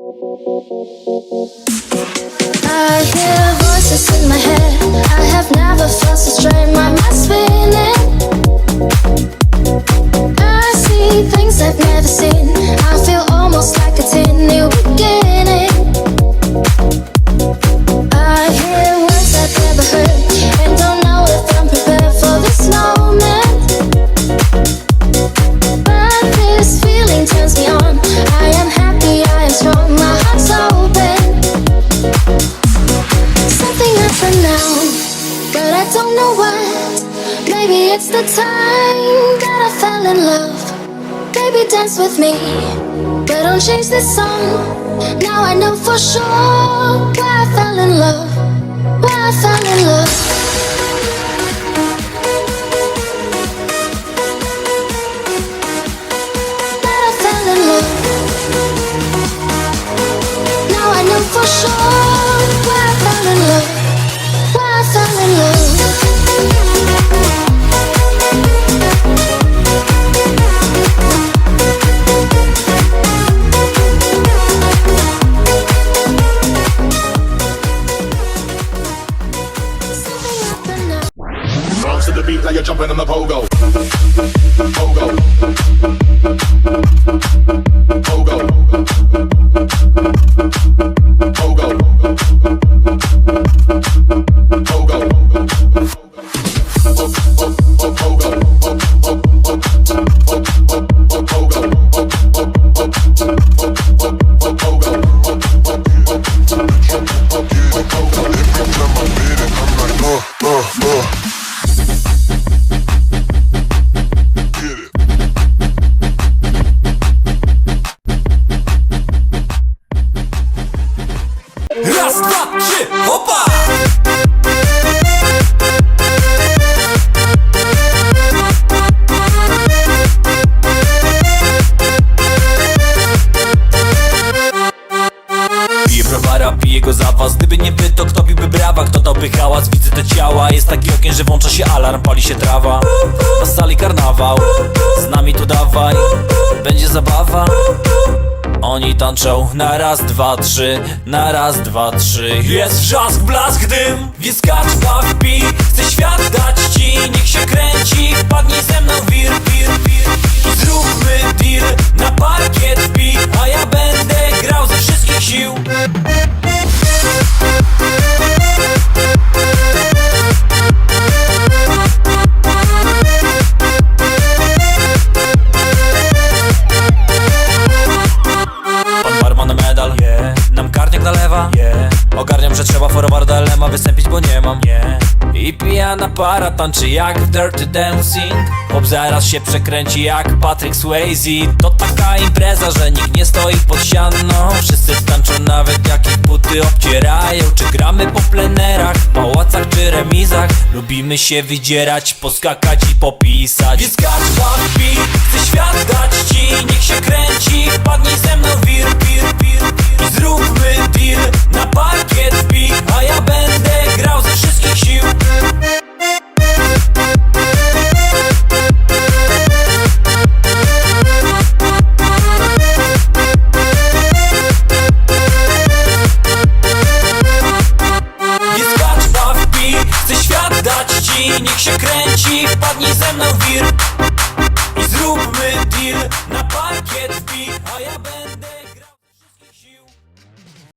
I hear voices in my head. I have never felt so strange. My Now I know for sure why I fell in love. Why I fell in love. Jumping on the pogo. Pogo. Raz, dwa, trzy, hopa! Piję piję go za was Gdyby nie wy, to kto biłby brawa? Kto dałby hałas? Widzę te ciała Jest taki okien, że włącza się alarm Pali się trawa Na sali karnawał Z nami tu dawaj Będzie zabawa oni tańczą na raz, dwa, trzy, na raz, dwa, trzy. Jest wrzask, blask, dym, więc skacz, baw, pij Chcę świat dać ci, niech się kręci. Wpadnij ze mną wir, wir, wir. I zróbmy deal, na parkiet wbij A ja będę grał ze wszystkich sił Karniak nalewa, yeah. Ogarniam, że trzeba forwarda lema wystąpić, bo nie mam, yeah. I pijana para tańczy jak w Dirty Dancing. Chłop zaraz się przekręci jak Patrick Swayze. To taka impreza, że nikt nie stoi pod siano Wszyscy tańczą nawet jak ich buty obcierają. Czy gramy po plenerach, pałacach czy remizach? Lubimy się wydzierać, poskakać i popisać. Więc skacz, łap, pij, chcę świat dać ci. Niech się kręci, wpadnij ze mną w wir, wir i wpadnij ze mną wir I zróbmy deal na parkiet wbij, a ja będę